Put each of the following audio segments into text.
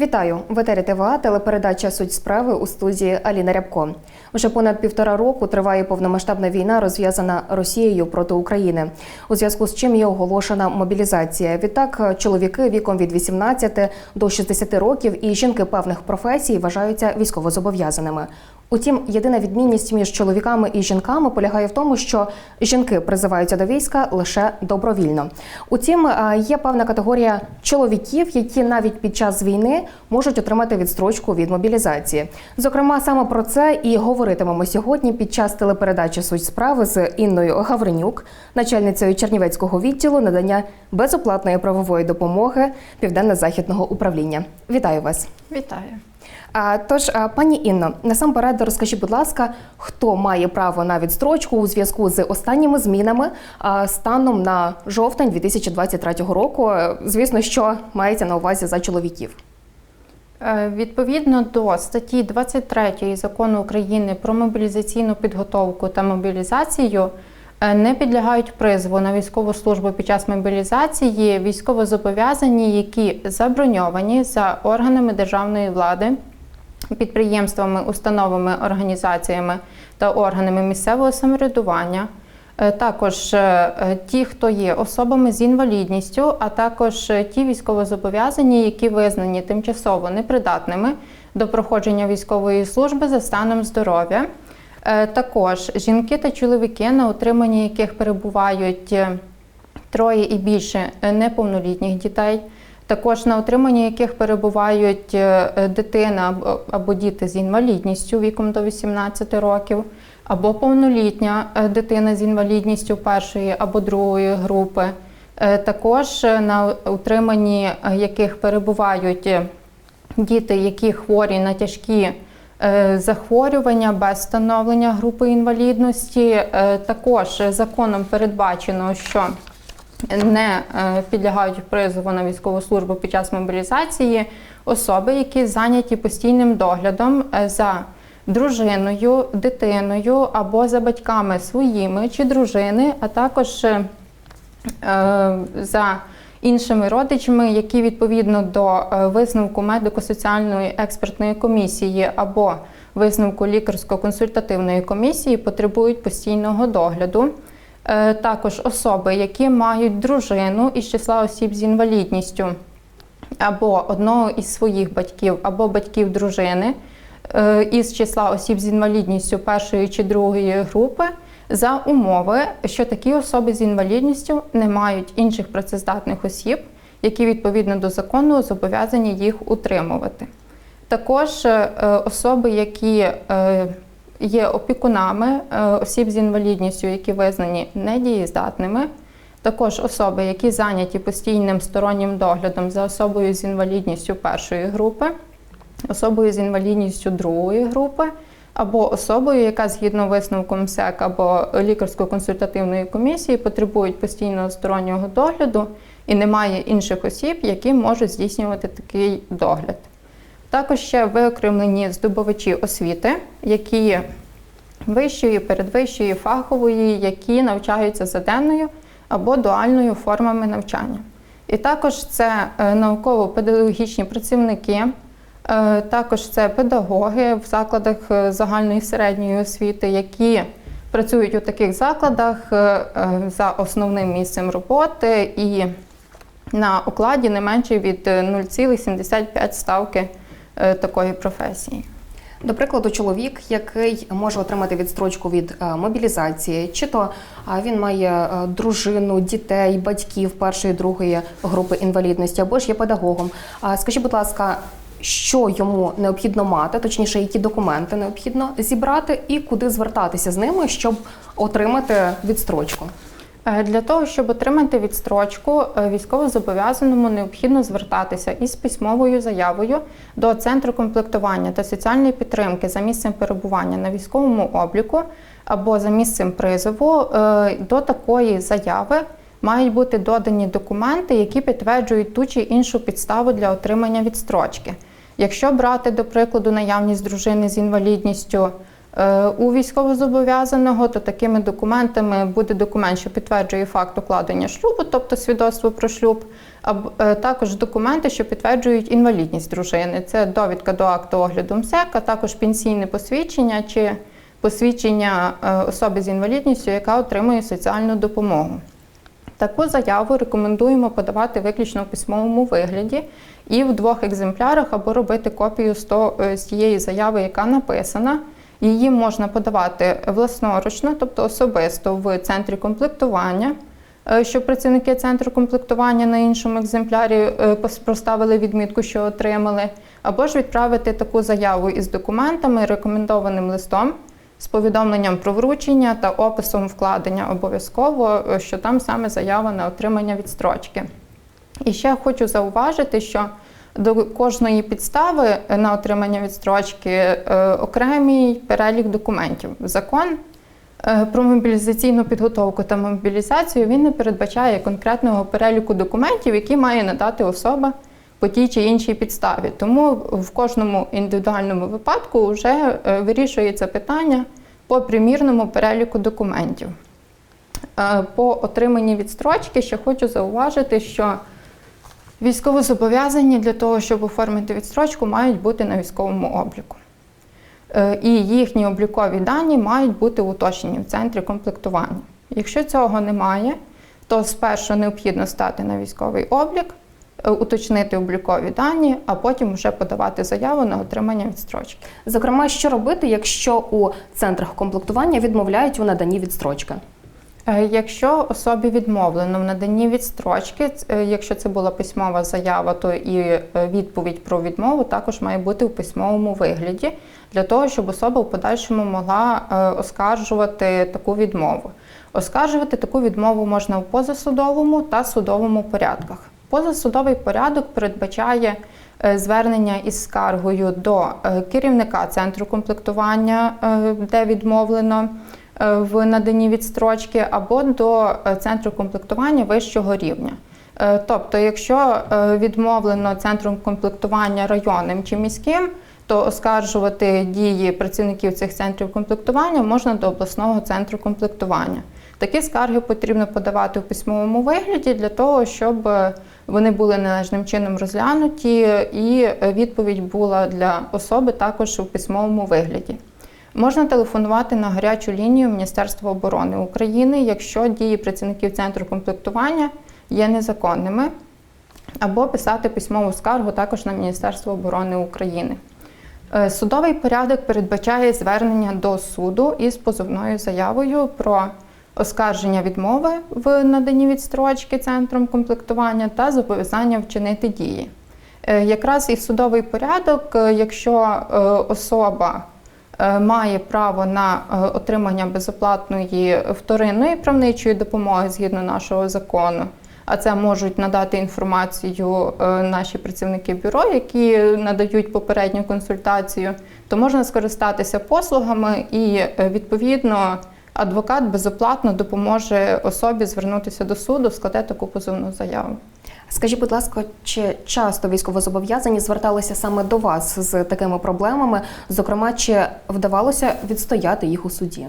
Вітаю в етері ТВА, телепередача Суть справи у студії Аліна Рябко. Вже понад півтора року триває повномасштабна війна, розв'язана Росією проти України. У зв'язку з чим є оголошена мобілізація. Відтак, чоловіки віком від 18 до 60 років і жінки певних професій вважаються військовозобов'язаними. Утім, єдина відмінність між чоловіками і жінками полягає в тому, що жінки призиваються до війська лише добровільно. Утім, е, є певна категорія чоловіків, які навіть під час війни можуть отримати відстрочку від мобілізації. Зокрема, саме про це і говоритимемо сьогодні під час телепередачі Суть справи з Інною Гавренюк, начальницею Чернівецького відділу надання безоплатної правової допомоги Південно-Західного управління. Вітаю вас. Вітаю. А, Тож, а, пані Інно, насамперед розкажіть, будь ласка, хто має право на відстрочку у зв'язку з останніми змінами а, станом на жовтень 2023 року? Звісно, що мається на увазі за чоловіків. Е, Відповідно до статті 23 закону України про мобілізаційну підготовку та мобілізацію е, не підлягають призову на військову службу під час мобілізації військовозобов'язані, які заброньовані за органами державної влади, підприємствами, установами, організаціями та органами місцевого самоврядування. Е, Також е, е, ті, хто є особами з інвалідністю, а також ті військовозобов'язані, які визнані тимчасово непридатними до проходження військової служби за станом здоров'я. Також жінки та чоловіки, на утриманні яких перебувають троє і більше неповнолітніх дітей. Також на утриманні яких перебувають дитина або діти з інвалідністю віком до 18 років, або повнолітня е, дитина з інвалідністю першої або другої групи. Е, Також е, на утриманні яких перебувають діти, які хворі на тяжкі захворювання без встановлення групи інвалідності. Також законом передбачено, що не підлягають призову на військову службу під час мобілізації особи, які зайняті постійним доглядом за дружиною, дитиною або за батьками своїми чи дружини, а також е, за іншими родичами, які відповідно до е, висновку медико-соціальної експертної комісії або висновку лікарсько-консультативної комісії потребують постійного догляду. Е, Також особи, які мають дружину із числа осіб з інвалідністю, або одного із своїх батьків, або батьків дружини із числа осіб з інвалідністю першої чи другої групи, за умови, що такі особи з інвалідністю не мають інших працездатних осіб, які відповідно до закону зобов'язані їх утримувати. Також е, е, особи, які е, є опікунами е, осіб з інвалідністю, які визнані недієздатними, також особи, які зайняті постійним стороннім доглядом за особою з інвалідністю першої групи, особою з інвалідністю другої групи, або особою, яка згідно висновку МСЕК або лікарсько-консультативної комісії потребують постійного стороннього догляду і немає інших осіб, які можуть здійснювати такий догляд. Також ще виокремлені здобувачі освіти, які вищої, передвищої, фахової, які навчаються за денною або дуальною формами навчання. І також це е, науково-педагогічні працівники, також це педагоги в закладах е, загальної середньої освіти, які працюють у таких закладах е, е, за основним місцем роботи і на окладі не менше від е, 0,75 ставки е, такої професії. До прикладу, чоловік, який може отримати відстрочку від е, мобілізації, чи то він має е, дружину, дітей, батьків першої, другої групи інвалідності, або ж є педагогом. Скажіть, будь ласка, що йому необхідно мати, точніше, які документи необхідно зібрати, і куди звертатися з ними, щоб отримати відстрочку? Е, Для того, щоб отримати відстрочку, е, військовозобов'язаному необхідно звертатися із письмовою заявою до Центру комплектування та соціальної підтримки за місцем перебування на військовому обліку або за місцем призову. Е, До такої заяви мають бути додані документи, які підтверджують ту чи іншу підставу для отримання відстрочки. Якщо брати, до прикладу, наявність дружини з інвалідністю е, у військовозобов'язаного, то такими документами буде документ, що підтверджує факт укладення шлюбу, тобто свідоцтво про шлюб, або е, також документи, що підтверджують інвалідність дружини. Це довідка до акту огляду МСЕК, а також пенсійне посвідчення чи посвідчення е, особи з інвалідністю, яка отримує соціальну допомогу. Таку заяву рекомендуємо подавати виключно в письмовому вигляді і в двох екземплярах або робити копію з то- е, заяви, яка написана. Її можна подавати власноручно, тобто особисто в центрі комплектування, е, щоб працівники центру комплектування на іншому екземплярі е, проставили відмітку, що отримали, або ж відправити таку заяву із документами, рекомендованим листом з повідомленням про вручення та описом вкладення обов'язково, що там саме заява на отримання відстрочки. І ще хочу зауважити, що до кожної підстави на отримання відстрочки е, окремий перелік документів. Закон е, про мобілізаційну підготовку та мобілізацію він не передбачає конкретного переліку документів, які має надати особа по тій чи іншій підставі. Тому в кожному індивідуальному випадку вже е, вирішується питання по примірному переліку документів. По отриманні відстрочки ще хочу зауважити, що військовозобов'язані для того, щоб оформити відстрочку, мають бути на військовому обліку. Е, І їхні облікові дані мають бути уточнені в центрі комплектування. Якщо цього немає, то спершу необхідно стати на військовий облік, е, уточнити облікові дані, а потім вже подавати заяву на отримання відстрочки. Зокрема, що робити, якщо у центрах комплектування відмовляють у наданні відстрочки? Е, Якщо особі відмовлено в наданні відстрочки, е, якщо це була письмова заява, то і е, відповідь про відмову також має бути в письмовому вигляді для того, щоб особа в подальшому могла оскаржувати таку відмову. Оскаржувати таку відмову можна в позасудовому та судовому порядках. Позасудовий порядок передбачає звернення із скаргою до керівника центру комплектування, де відмовлено в наданні відстрочки, або до е, центру комплектування вищого рівня. Е, Тобто, якщо е, відмовлено центром комплектування районним чи міським, то оскаржувати дії працівників цих центрів комплектування можна до обласного центру комплектування. Такі скарги потрібно подавати в письмовому вигляді для того, щоб е, вони були належним чином розглянуті, і е, відповідь була для особи також у письмовому вигляді. Можна телефонувати на гарячу лінію Міністерства оборони України, якщо дії працівників центру комплектування є незаконними, або писати письмову скаргу також на Міністерство оборони України. Е, Судовий порядок передбачає звернення до суду із позовною заявою про оскарження відмови в наданні відстрочки центром комплектування та зобов'язання вчинити дії. Е, Якраз і судовий порядок, е, якщо особа має право на е, отримання безоплатної вторинної правничої допомоги згідно нашого закону, а це можуть надати інформацію е, наші працівники бюро, які надають попередню консультацію, то можна скористатися послугами і е, відповідно. Адвокат безоплатно допоможе особі звернутися до суду, складе таку позовну заяву. Скажіть, будь ласка, чи часто військовозобов'язані зверталися саме до вас з такими проблемами? Зокрема, чи вдавалося відстояти їх у суді?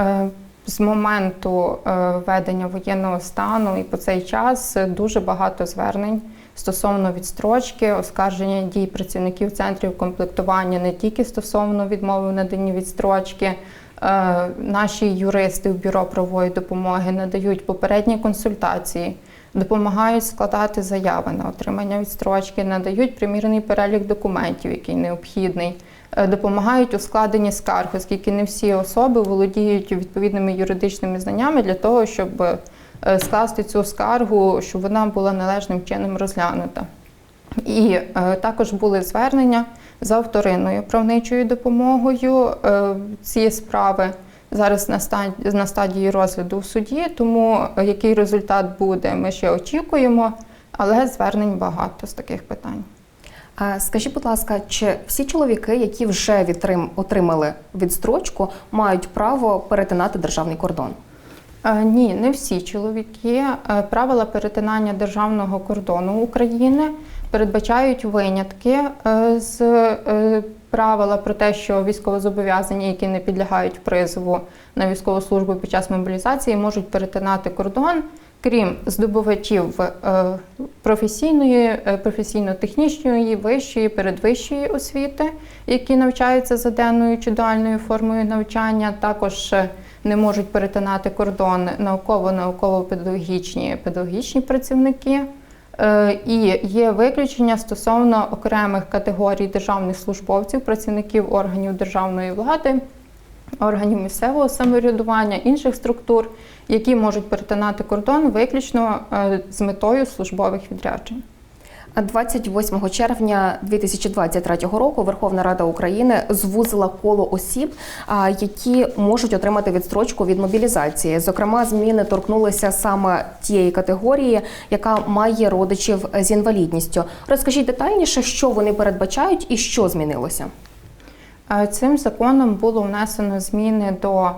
Е, З моменту е, введення воєнного стану і по цей час е, дуже багато звернень стосовно відстрочки, оскарження дій працівників центрів комплектування не тільки стосовно відмови в наданні відстрочки. Е, Наші юристи в бюро правової допомоги надають попередні консультації, допомагають складати заяви на отримання відстрочки, надають примірний перелік документів, який необхідний. Е, Допомагають у складенні скарг, оскільки не всі особи володіють відповідними юридичними знаннями для того, щоб е, скласти цю скаргу, щоб вона була належним чином розглянута. І е, також були звернення за вторинною правничою допомогою. Е, ці справи зараз на стадії, на стадії розгляду в суді, тому е, який результат буде, ми ще очікуємо, але звернень багато з таких питань. Скажіть, будь ласка, чи всі чоловіки, які вже відтрим- отримали відстрочку, мають право перетинати державний кордон? Е, Ні, не всі чоловіки. Е, Правила перетинання державного кордону України передбачають винятки е, з е, правила про те, що військовозобов'язані, які не підлягають призову на військову службу під час мобілізації, можуть перетинати кордон крім здобувачів е, професійної, професійно-технічної, вищої, передвищої освіти, які навчаються за денною чи дуальною формою навчання, також не можуть перетинати кордон науково-науково-педагогічні педагогічні працівники. Е, І є виключення стосовно окремих категорій державних службовців, працівників органів державної влади, органів місцевого самоврядування, інших структур, які можуть перетинати кордон виключно е, з метою службових відряджень. А 28 червня 2023 року Верховна Рада України звузила коло осіб, які можуть отримати відстрочку від мобілізації. Зокрема, зміни торкнулися саме тієї категорії, яка має родичів з інвалідністю. Розкажіть детальніше, що вони передбачають і що змінилося. Цим законом було внесено зміни до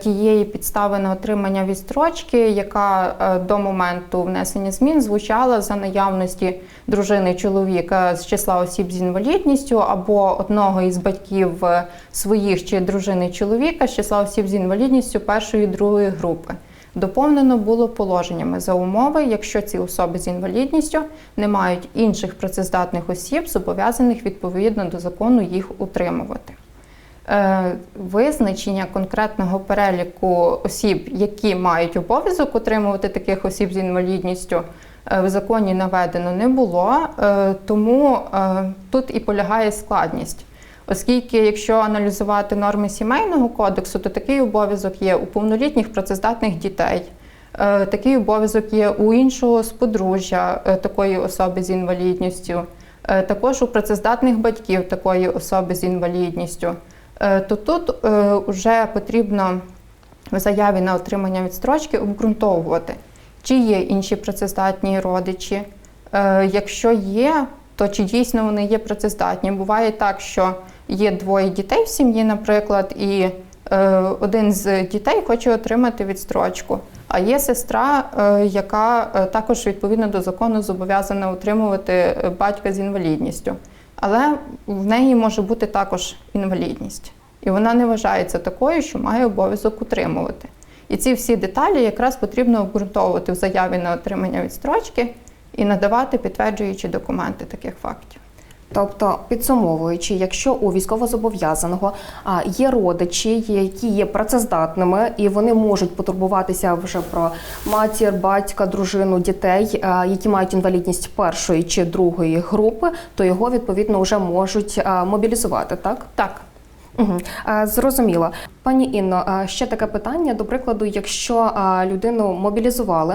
тієї підстави на отримання відстрочки, яка е, до моменту внесення змін звучала за наявності дружини чоловіка з числа осіб з інвалідністю або одного із батьків е, своїх чи дружини чоловіка з числа осіб з інвалідністю першої другої групи. Доповнено було положеннями за умови, якщо ці особи з інвалідністю не мають інших працездатних осіб, зобов'язаних відповідно до закону їх утримувати. Е, Визначення конкретного переліку осіб, які мають обов'язок утримувати таких осіб з інвалідністю, е, в законі наведено не було, е, тому тут і полягає складність. Оскільки, якщо аналізувати норми сімейного кодексу, то такий обов'язок є у повнолітніх працездатних дітей. Такий обов'язок є у іншого з такої особи з інвалідністю, також у працездатних батьків такої особи з інвалідністю. Е, То тут вже потрібно в заяві на отримання відстрочки обґрунтовувати, чи є інші працездатні родичі. Е, Якщо є, то чи дійсно вони є працездатні? Буває так, що є двоє дітей в сім'ї, наприклад, і е, один з дітей хоче отримати відстрочку. А є сестра, е, яка е, також відповідно до закону зобов'язана утримувати е, батька з інвалідністю. Але в неї може бути також інвалідність. І вона не вважається такою, що має обов'язок утримувати. І ці всі деталі якраз потрібно обґрунтовувати в заяві на отримання відстрочки і надавати підтверджуючі документи таких фактів. Тобто, підсумовуючи, якщо у військовозобов'язаного є родичі, які є працездатними, і вони можуть потурбуватися вже про матір, батька, дружину, дітей, які мають інвалідність першої чи другої групи, то його відповідно вже можуть мобілізувати, так? Так, Угу. Зрозуміло. Пані Інно, ще таке питання. До прикладу, якщо людину мобілізували,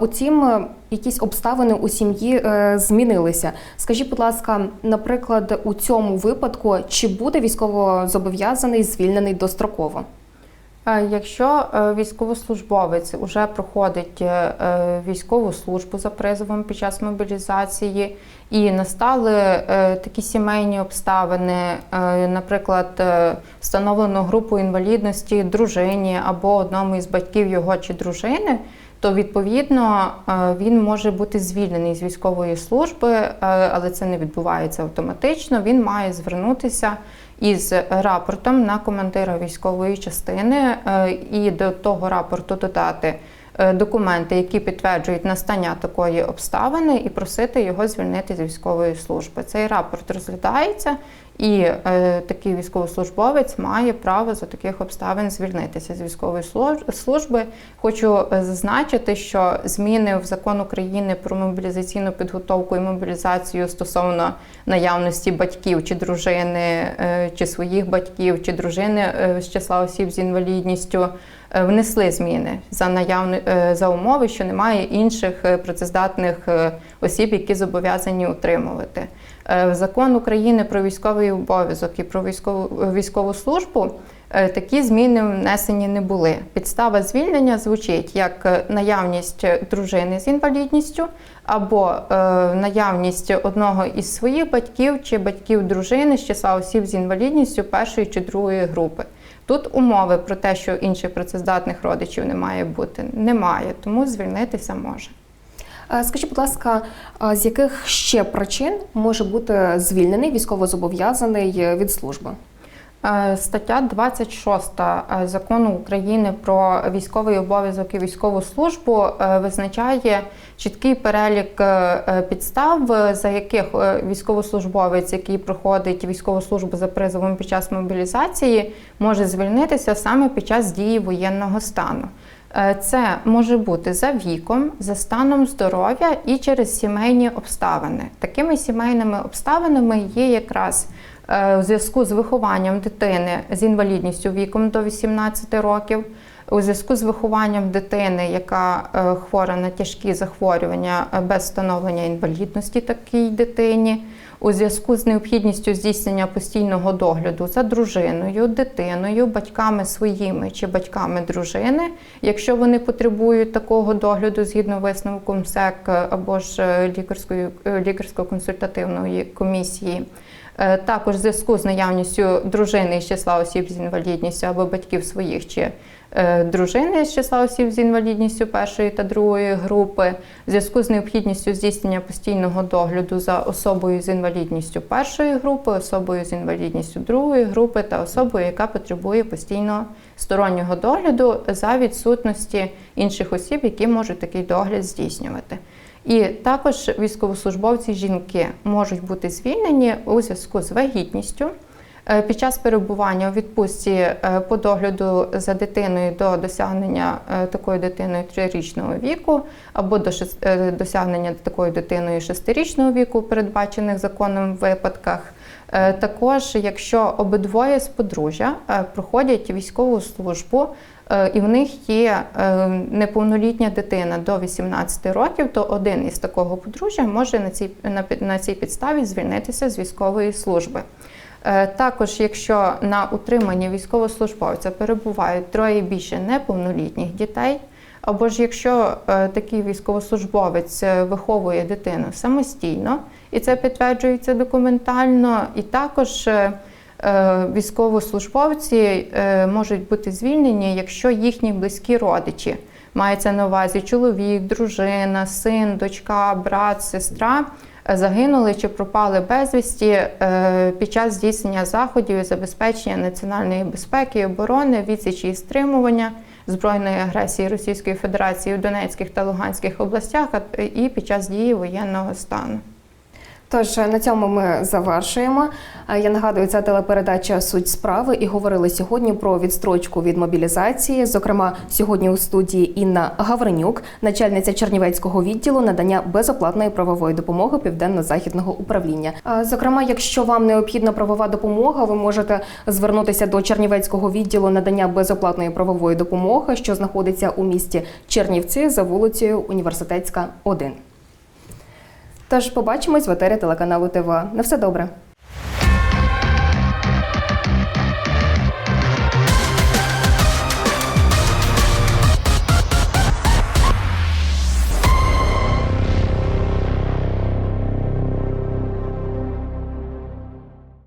утім, якісь обставини у сім'ї е, змінилися. Скажіть, будь ласка, наприклад, у цьому випадку чи буде військово зобов'язаний звільнений достроково? Е, Якщо е, військовослужбовець вже проходить е, військову службу за призовом під час мобілізації і настали такі сімейні обставини, наприклад, встановлено групу інвалідності дружині або одному із батьків його чи дружини, то відповідно він може бути звільнений з військової служби, але це не відбувається автоматично. Він має звернутися із рапортом на командира військової частини е, і до того рапорту додати документи, які підтверджують настання такої обставини, і просити його звільнити з військової служби. Цей рапорт розглядається, і е, такий військовослужбовець має право за таких обставин звільнитися з військової служ- служби. Хочу е, зазначити, що зміни в закон України про мобілізаційну підготовку і мобілізацію стосовно наявності батьків чи дружини, е, чи своїх батьків, чи дружини е, з числа осіб з інвалідністю. Е, Внесли зміни за наявни е, за умови, що немає інших е, працездатних осіб, які зобов'язані утримувати. Закон України про військовий обов'язок і про військову військову службу такі зміни внесені не були. Підстава звільнення звучить як наявність дружини з інвалідністю або наявність одного із своїх батьків чи батьків дружини з числа осіб з інвалідністю першої чи другої групи. Тут умови про те, що інших працездатних родичів не має бути, немає, тому звільнитися може. Е, Скажіть, будь ласка, з яких ще причин може бути звільнений військовозобов'язаний від служби? Е, Стаття 26 е, закону України про військовий обов'язок і військову службу е, визначає чіткий перелік підстав, за яких військовослужбовець, який проходить військову службу за призовом під час мобілізації, може звільнитися саме під час дії воєнного стану. Це може бути за віком, за станом здоров'я і через сімейні обставини. Такими сімейними обставинами є якраз у зв'язку з вихованням дитини з інвалідністю віком до 18 років, у зв'язку з вихованням дитини, яка е, хвора на тяжкі захворювання е, без встановлення інвалідності такій дитині, у зв'язку з необхідністю здійснення постійного догляду за дружиною, дитиною, батьками своїми чи батьками дружини, якщо вони потребують такого догляду згідно висновку МСЕК або ж е, лікарської е, лікарсько-консультативної комісії. Е, Також в зв'язку з наявністю дружини із числа осіб з інвалідністю або батьків своїх чи е, дружини з числа осіб з інвалідністю першої та другої групи, в зв'язку з необхідністю здійснення постійного догляду за особою з інвалідністю першої групи, особою з інвалідністю другої групи та особою, яка потребує постійного стороннього догляду за відсутності інших осіб, які можуть такий догляд здійснювати. І також військовослужбовці жінки можуть бути звільнені у зв'язку з вагітністю. Е, Під час перебування у відпустці е, по догляду за дитиною до досягнення е, такою дитиною трирічного віку або до досягнення такою дитиною шестирічного віку, передбачених законом випадках. Також, якщо обидвоє з подружжя проходять військову службу, і в них є е, неповнолітня дитина до 18 років, то один із такого подружжя може на цій, на, цій підставі звільнитися з військової служби. Е, Також, якщо на утриманні військовослужбовця перебувають троє більше неповнолітніх дітей, або ж якщо е, такий військовослужбовець е, виховує дитину самостійно, і це підтверджується документально, і також е, е, військовослужбовці е, можуть бути звільнені, якщо їхні близькі родичі мається на увазі чоловік, дружина, син, дочка, брат, сестра. е, Загинули чи пропали безвісті е, під час здійснення заходів і забезпечення національної безпеки оборони, відсічі і стримування збройної агресії Російської Федерації у Донецьких та Луганських областях і під час дії воєнного стану. Тож на цьому ми завершуємо. Е, Я нагадую, це телепередача Суть справи і говорили сьогодні про відстрочку від мобілізації. Зокрема, сьогодні у студії Інна Гавренюк, начальниця Чернівецького відділу надання безоплатної правової допомоги південно-західного управління. Е, Зокрема, якщо вам необхідна правова допомога, ви можете звернутися до Чернівецького відділу надання безоплатної правової допомоги, що знаходиться у місті Чернівці за вулицею Університетська, 1. Тож побачимось в етері телеканалу ТВА. На все добре.